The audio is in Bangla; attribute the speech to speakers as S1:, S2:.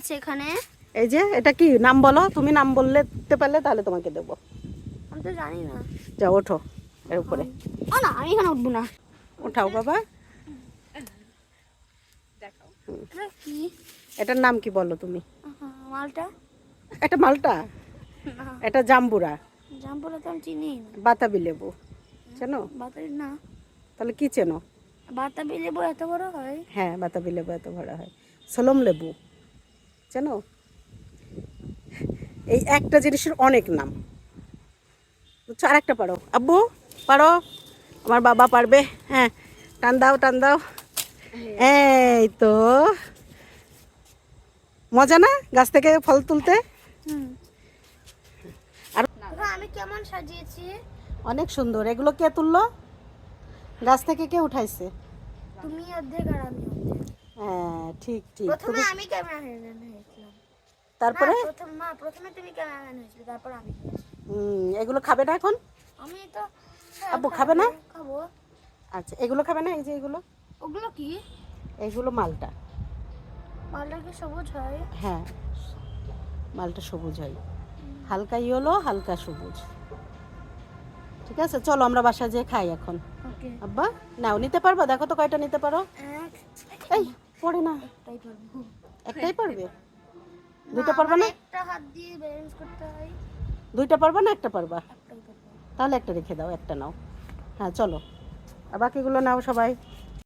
S1: আছে এখানে?
S2: এই যে এটা কি নাম বলো? তুমি নাম বললেতে পারলে তাহলে তোমাকে দেবো।
S1: আমি তো জানি না।
S2: যা ওঠো এর উপরে।
S1: ও না আমি এখানে উঠবো না।
S2: ওঠাও বাবা।
S1: কি?
S2: এটার নাম কি বলো তুমি?
S1: মালটা?
S2: এটা মালটা? এটা জাম্বুরা।
S1: জাম্পুরা তো আমি চিনি
S2: বাতাবি লেবু। চেনো?
S1: বাতাবি না।
S2: তাহলে কি চেনো?
S1: বাতাবি লেবু এত বড় হয়?
S2: হ্যাঁ বাতাবি লেবু এত বড় হয়। সোলম লেবু। চেনো এই একটা জিনিসের অনেক নাম। বুঝছ? আর একটা পারো। আব্বু পারো? আমার বাবা পারবে। হ্যাঁ টান দাও টান দাও। এই তো। মজা না গাছ থেকে ফল তুলতে? আর
S1: আমি কেমন সাজিয়েছি?
S2: অনেক সুন্দর। এগুলো কে তুললো? গাছ থেকে কে উঠাইছে?
S1: তুমি অর্ধেক আর আমি
S2: হ্যাঁ ঠিক ঠিক।
S1: প্রথমে আমি ক্যামেরাম্যান হয়েছিলাম।
S2: তারপরে?
S1: প্রথম মা প্রথমে তুমি ক্যামেরাম্যান হয়েছিলে তারপর আমি।
S2: হুম, এগুলো খাবে না এখন?
S1: আমি তো হ্যাঁ,
S2: আব্বু খাবে না?
S1: খাব।
S2: আচ্ছা এগুলো খাবে না এই যে এগুলো?
S1: ওগুলো কি?
S2: এইগুলো মালটা।
S1: মালটা কি সবুজ হয়?
S2: হ্যাঁ মালটা সবুজ হয়। হালকা ইয়েলো হালকা সবুজ। ঠিক আছে চলো আমরা বাসায় যেয়ে খাই এখন। আব্বা নাও নিতে পারব? দেখো তো কয়টা নিতে পারো।
S1: এক
S2: এই পড়ে না।
S1: একটাই পারব
S2: পারবে দুইটা পারবা না?
S1: একটা হাত দিয়ে ব্যালেন্স করতে হয়।
S2: দুইটা পারবা না একটা
S1: পারবা
S2: তাহলে একটা রেখে দাও একটা নাও। হ্যাঁ চলো। আর বাকিগুলো নাও সবাই।